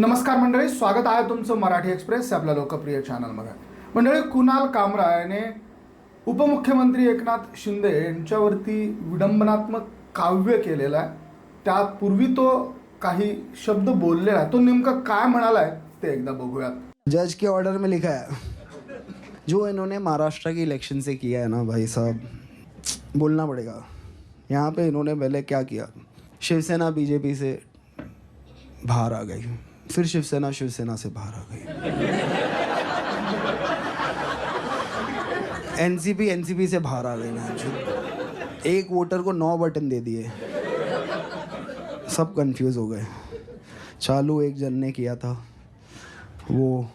नमस्कार मंडळी स्वागत आहे तुमचं मराठी एक्सप्रेस आपल्या लोकप्रिय चॅनलमध्ये. मंडळी कुणाल कामरा याने उपमुख्यमंत्री एकनाथ शिंदे यांच्यावरती विडंबनात्मक काव्य केलेलं आहे. त्यात पूर्वी तो काही शब्द बोललेला आहे. तो नेमका काय म्हणाला आहे ते एकदा बघूयात. जज के ऑर्डर में लिखा है। जो इन्होंने महाराष्ट्र के इलेक्शन से किया है ना भाई साहब बोलना पड़ेगा। यहाँ पे इन्होंने पहले क्या किया? शिवसेना बीजेपी से बाहर आ गई। फिर शिवसेना शिवसेना से बाहर आ गई। एनसीपी एनसीपी से बाहर आ गई ना एक वोटर को नौ बटन दे दिए। सब कंफ्यूज हो गए। चालू एक जन ने किया था। वो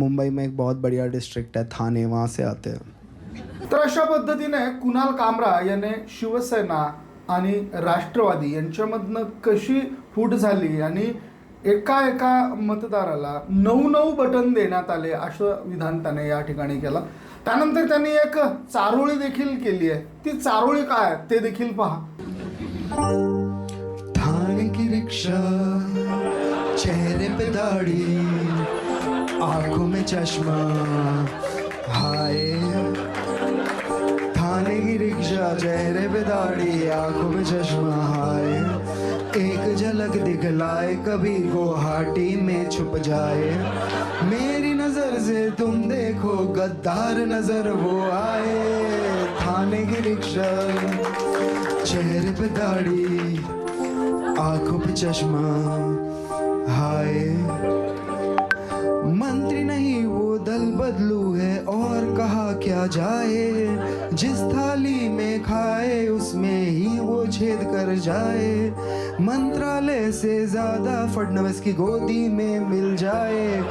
मुंबई में एक बहुत बढ़िया डिस्ट्रिक्ट है, थाने वहाँ से आते हैं। तर अशा पद्धतीने कुणाल कामरा याने शिवसेना आणि राष्ट्रवादी यांच्यामधनं कशी फूट झाली आणि एका एका मतदाराला नऊ नऊ बटन देण्यात आले असं विधान त्याने या ठिकाणी केलं. त्यानंतर त्यांनी एक चारोळी देखील केली आहे. ती चारोळी काय आहे ते देखील पहा. ठाणे की रिक्षा चेहरे पे दाढ़ी आंखों में चश्मा हाय. ठाणे की रिक्षा चेहरे पे दाढ़ी आंखों में चश्मा हाय. एक झलक दिखलाए, कभी गुवाहाटी में छुप जाए। मेरी नज़र से तुम देखो, गद्दार नज़र वो आए। थाने की रिक्शा, चेहरे पे दाढ़ी, आँखों पे चश्मा, हाय। मंत्री नहीं, वो दल बदलू है, और कहा क्या जाए। जिस थाली में खाए, उसमें ही वो छेद कर जाए। मंत्रालय से ज्यादा फडनवीस की गोदी में मिल जाए।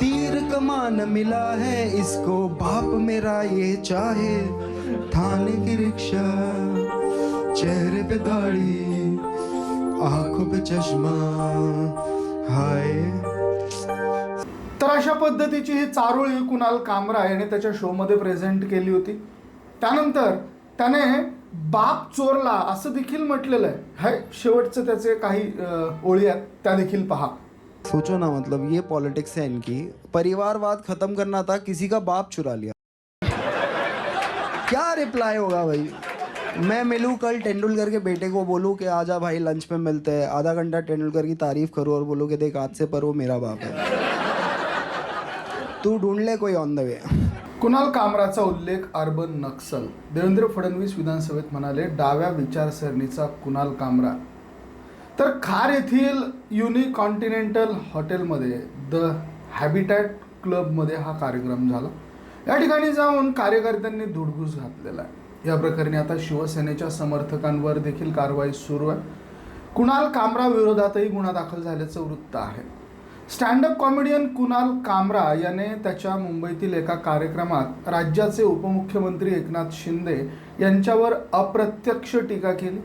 तीर कमान मिला है इसको बाप मेरा ये चाहे। थाने की रिक्शा चेहरे पे दाढ़ी आंखों पे चश्मा हाय। तर अशा पद्धतीची ही चारोळी कुणाल कामरा याने त्याच्या शोमध्ये प्रेझेंट केली होती. त्यानंतर त्याने बाप चोरला असं देखील म्हटलेलं आहे. हाय शेवटचं त्याचे काही ओळी आहेत त्या देखील पहा. सोचो ना मतलब ये पॉलिटिक्स है इनकी. परिवारवाद खत्म करना था किसी का बाप चुरा लिया। क्या रिप्लाई होगा भाई? मैं मिलूं कल तेंदुलकर के बेटे को बोलूं कि आजा भाई लंच पे मिलते हैं। आधा घंटा तेंदुलकर की तारीफ करूं और बोलूं कि देख आज से पर वो मेरा बाप है। तू ढूंढ ले कोई ऑन द वे कुणाल कामराचा उल्लेख अर्बन नक्सल? देवेंद्र फडणवीस विधानसभेत म्हणाले डाव्या विचारसरणीचा कुणाल कामरा? तर खार येथील युनिकॉन्टिनेंटल हॉटेलमध्ये द हॅबिटॅट क्लबमध्ये हा कार्यक्रम झाला. या ठिकाणी जाऊन कार्यकर्त्यांनी धुडगूस घातलेला आहे. या प्रकरणी आता शिवसेनेच्या समर्थकांवर देखील कारवाई सुरू आहे. कुणाल कामरा विरोधातही गुन्हा दाखल झाल्याचं वृत्त आहे. स्टँडअप कॉमेडियन कुणाल कामरा याने त्याच्या मुंबईतील एका कार्यक्रमात राज्याचे उपमुख्यमंत्री एकनाथ शिंदे यांच्यावर अप्रत्यक्ष टीका केली.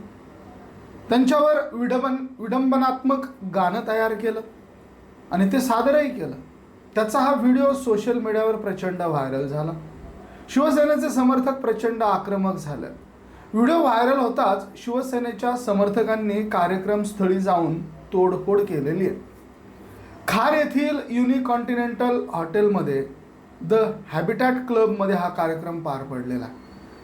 त्यांच्यावर विडंबन विडंबनात्मक गाणं तयार केलं आणि ते सादरही केलं. त्याचा हा व्हिडिओ सोशल मीडियावर प्रचंड व्हायरल झाला. शिवसेनेचे समर्थक प्रचंड आक्रमक झाले. व्हिडिओ व्हायरल होताच शिवसेनेच्या समर्थकांनी कार्यक्रमस्थळी जाऊन तोडफोड केलेली आहे. खार येथील युनिकॉन्टिनेंटल हॉटेलमध्ये द हॅबिटॅट क्लबमध्ये हा कार्यक्रम पार पडलेला.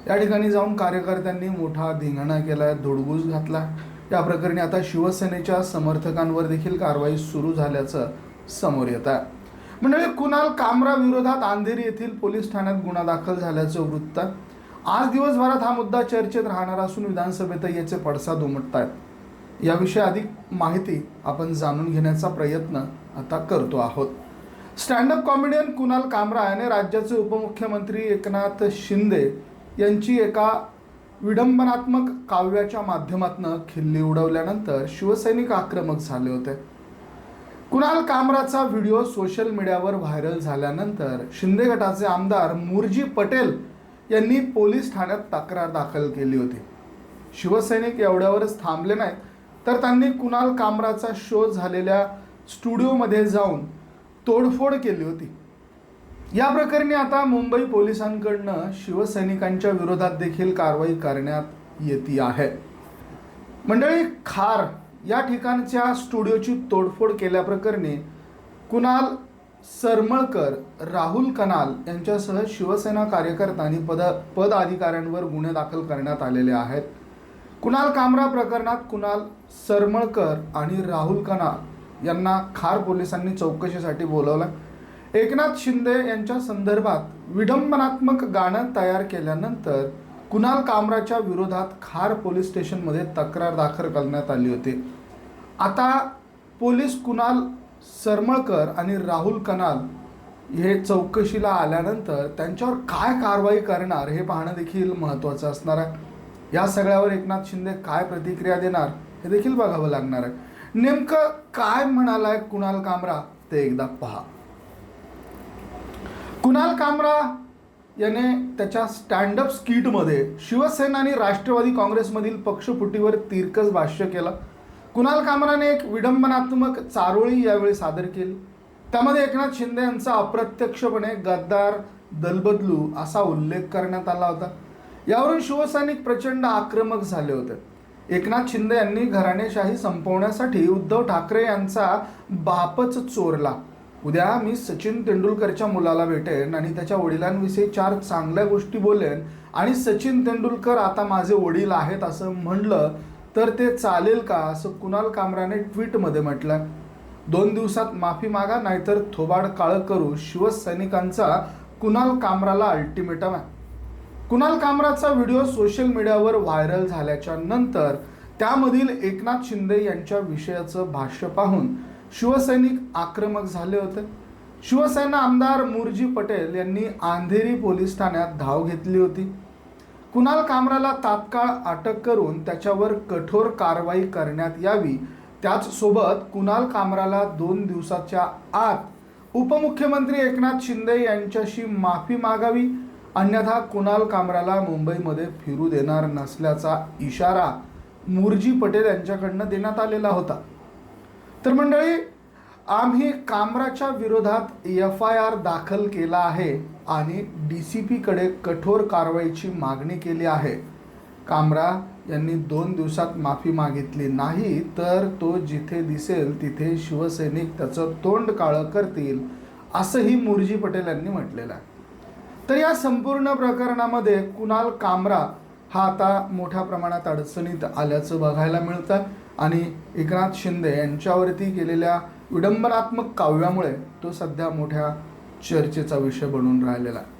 या ठिकाणी जाऊन कार्यकर्त्यांनी मोठा धिंगाणा केला धुडगूस घातला. या प्रकरणी आता शिवसेनेच्या समर्थकांवर देखील कारवाई सुरू झाल्याचं समोर येत आहे. म्हणजे कुणाल कामरा विरोधात अंधेरी येथील पोलीस ठाण्यात गुन्हा दाखल झाल्याचं वृत्त आहे. आज दिवसभरात हा मुद्दा चर्चेत राहणार असून विधानसभेतही याचे पडसाद उमटत आहेत याविषयी अधिक माहिती आपण जाणून घेण्याचा प्रयत्न आता करतो आहोत. स्टँडअप कॉमेडियन कुणाल कामरा याने राज्याचे उपमुख्यमंत्री एकनाथ शिंदे यांची एका विडंबनात्मक काव्याच्या माध्यमातून खिल्ली उडवल्यानंतर शिवसैनिक आक्रमक झाले होते. कुणाल कामराचा व्हिडिओ सोशल मीडियावर व्हायरल झाल्यानंतर शिंदे गटाचे आमदार मुरजी पटेल यांनी पोलीस ठाण्यात तक्रार दाखल केली होती. शिवसैनिक एवढ्यावरच थांबले नाहीत. तर त्यांनी कुणाल कामराचा शो झालेल्या स्टुडिओमध्ये जाऊन तोडफोड केली होती. या प्रकरणी आता मुंबई पोलिसांकडनं शिवसैनिकांच्या विरोधात देखील कारवाई करण्यात येते आहे. मंडळी खार या ठिकाणच्या स्टुडिओची तोडफोड केल्याप्रकरणी कुणाल सरमळकर राहुल कनाल यांच्यासह शिवसेना कार्यकर्त्यांनी पद पदाधिकाऱ्यांवर गुन्हे दाखल करण्यात आलेले आहेत. कुणाल कामरा प्रकरणात कुणाल सरमळकर आणि राहुल कनाल यांना खार पोलिसांनी चौकशीसाठी बोलवलं. एकनाथ शिंदे यांच्या संदर्भात विडंबनात्मक गाणं तयार केल्यानंतर कुणाल कामराच्या विरोधात खार पोलीस स्टेशनमध्ये तक्रार दाखल करण्यात आली होती. आता पोलीस कुणाल सरमळकर आणि राहुल कनाल हे चौकशीला आल्यानंतर त्यांच्यावर काय कारवाई करणार हे पाहणं देखील महत्त्वाचं असणार आहे. या सगळ्यावर एकनाथ शिंदे काय प्रतिक्रिया देणार हे देखील बघावं लागणार आहे. नेमकं काय म्हणालाय कुणाल कामरा ते एकदा पहा. कुणाल कामरा याने त्याच्या स्टँडअप स्किटमध्ये शिवसेना आणि राष्ट्रवादी काँग्रेसमधील पक्षफुटीवर तिरकस भाष्य केलं. कुणाल कामराने एक विडंबनात्मक चारोळी यावेळी सादर केली. त्यामध्ये एकनाथ शिंदे यांचा अप्रत्यक्षपणे गद्दार दलबदलू असा उल्लेख करण्यात आला होता. यावरून शिवसैनिक प्रचंड आक्रमक झाले होते. एकनाथ शिंदे यांनी घराणेशाही संपवण्यासाठी उद्धव ठाकरे यांचा बापच चोरला. उद्या मी सचिन तेंडुलकरच्या मुलाला भेटेन आणि त्याच्या वडिलांविषयी चार चांगल्या गोष्टी बोलेन आणि सचिन तेंडुलकर आता माझे वडील आहेत असं म्हणलं तर ते चालेल का असं कुणाल कामराने ट्विटमध्ये म्हटलं. दोन दिवसात माफी मागा नाहीतर थोबाड काळं करू शिवसैनिकांचा कुणाल कामराला अल्टिमेटम आहे. कुणाल कामराचा व्हिडिओ सोशल मीडियावर व्हायरल झाल्याच्यानंतर त्यामधील एकनाथ शिंदे यांच्या विषयाचं भाष्य पाहून शिवसैनिक आक्रमक झाले होते. शिवसेना आमदार मुरजी पटेल यांनी अंधेरी पोलीस ठाण्यात धाव घेतली होती. कुणाल कामराला तात्काळ अटक करून त्याच्यावर कठोर कारवाई करण्यात यावी त्याचसोबत कुणाल कामराला दोन दिवसाच्या आत उपमुख्यमंत्री एकनाथ शिंदे यांच्याशी माफी मागावी अन्यथा कुणाल कामराला मुंबईमध्ये फिरू देणार नसल्याचा इशारा मुरजी पटेल यांच्याकडनं देण्यात आलेला होता. तर मंडळी आम्ही कामराच्या विरोधात एफ आय आर दाखल केला आहे आणि डी सी पीकडे कठोर कारवाईची मागणी केली आहे. कामरा यांनी दोन दिवसात माफी मागितली नाही तर तो जिथे दिसेल तिथे शिवसैनिक त्याचं तोंड काळं करतील असंही मुरजी पटेल यांनी म्हटलेलं आहे. तर या संपूर्ण प्रकरणामध्ये कुणाल कामरा हा आता मोठ्या प्रमाणात अडचणीत आल्याचं बघायला मिळतं. आणि एकनाथ शिंदे यांच्यावरती केलेल्या विडंबनात्मक काव्यामुळे तो सध्या मोठ्या चर्चेचा विषय बनून राहिलेला आहे.